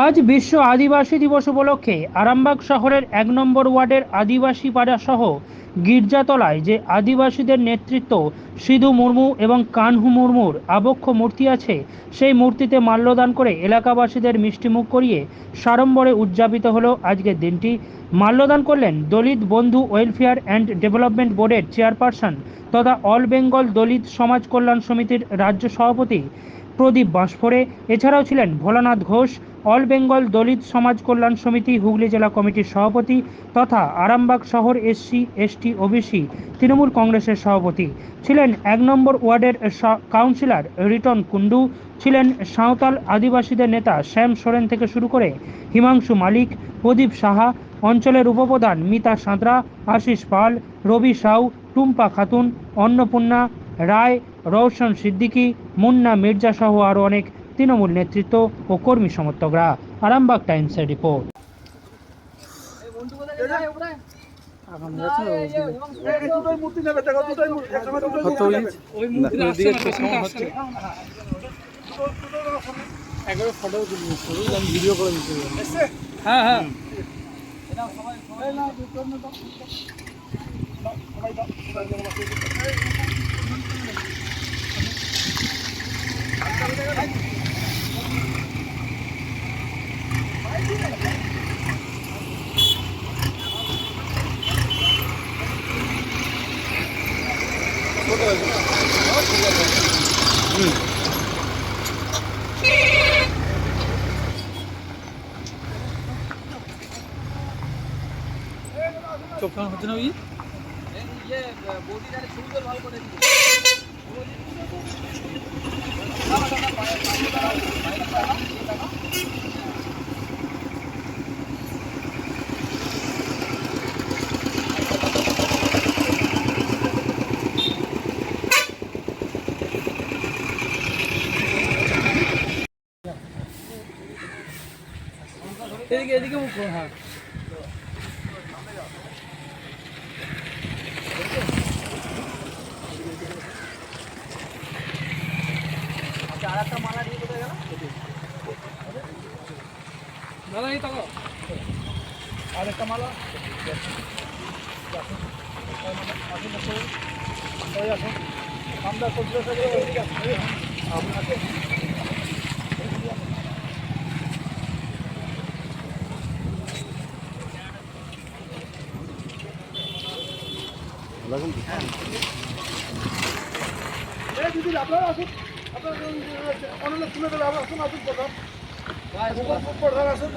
আজ বিশ্ব আদিবাসী দিবস উপলক্ষে আরামবাগ শহরের এক নম্বর ওয়ার্ডের আদিবাসী পাড়া সহ গির্জাতলায় যে আদিবাসীদের নেতৃত্ব সিধু মুর্মু এবং কানহু মুর্মুর আবক্ষ মূর্তি আছে, সেই মূর্তিতে মাল্যদান করে এলাকাবাসীদের মিষ্টিমুখ করিয়ে সাড়ম্বরে উদযাপিত হলো আজকের দিনটি। মাল্যদান করলেন দলিত বন্ধু ওয়েলফেয়ার অ্যান্ড ডেভেলপমেন্ট বোর্ডের চেয়ারপারসন তথা অল বেঙ্গল দলিত সমাজ কল্যাণ সমিতির রাজ্য সভাপতি প্রদীপ বাঁশফোড়ে। এছাড়াও ছিলেন ভোলানাথ ঘোষ, অল বেঙ্গল দলিত সমাজ কল্যাণ সমিতি, হুগলি জেলা কমিটির সভাপতি তথা আরামবাগ শহর এসসি, এসটি, ওবিসি, তৃণমূল কংগ্রেসের সভাপতি। ছিলেন এক নম্বর ওয়ার্ডের কাউন্সিলর রিটন কুন্ডু ছিলেন সাঁওতাল আদিবাসীদের নেতা শ্যাম সোরেন থেকে শুরু করে হিমাংশু মালিক, প্রদীপ সাহা, অঞ্চলের উপপ্রধান মিতা সাঁতরা, আশিস পাল, রবি সাউ, টুম্পা খাতুন, অন্নপূর্ণা রায় রৌশন সিদ্দিকী মুন্না মির্জা সহ আরও অনেক তৃণমূল নেতৃত্ব ও কর্মী সমর্থকরা। আরামবাগ টাইমসের রিপোর্ট। দুটোই মূর্তি দুটোই মূর্তি নেবে ওই? মূর্তিটা আসছে না, পেছনটা আসছে ভিডিও করে দিতে হ্যাঁ ওই এদিকে এদিকে মুখ করো, হ্যাঁ। দাদা এই তাকাও। আর একটা মালা আমরা সবজি থেকে এদিকে আপনাকে আপনারা আসুন আপনারা অনেক তুলে দেবে আসুন আসুন প্রধান আসুন